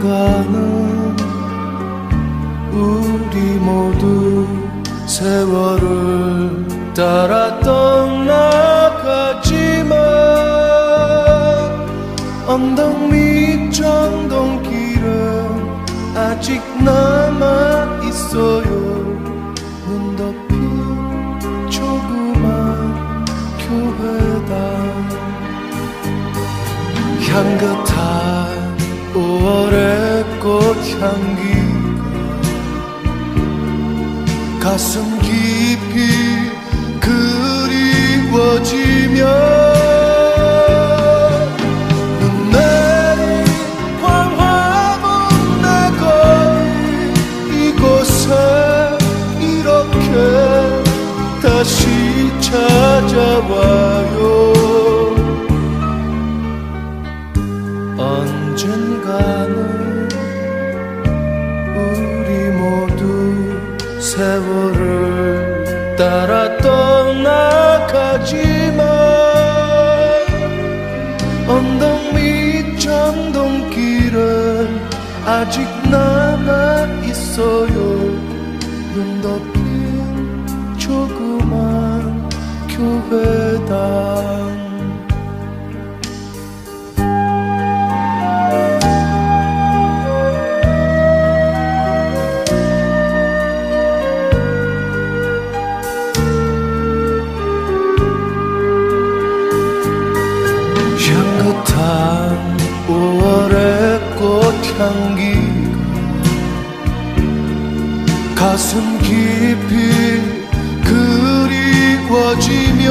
들 언젠가는 우리 모두 세월을 따라 떠나가지만 언덕 밑 정동길은 아직 남아 있어요. 눈 덮인 조그만 교회당 향긋한 5월의 꽃향기가 가슴 깊이 그리워지며 다시 찾아와요 세월을 따라 떠나가지만 언덕 밑 정동길은 아직 남아 있어요. 눈 덮인 조그만 교회당 향기가 가슴 깊이 그리워지며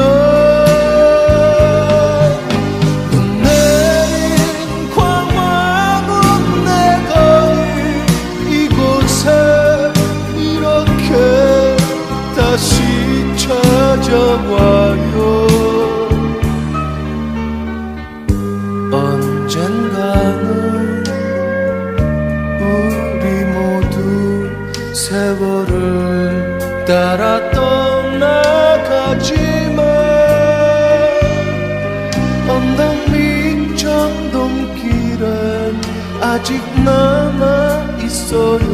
다시 찾아와요. 언젠가 세월을 따라 떠나가지만 언덕 밑 정동길은 아직 남아 있어요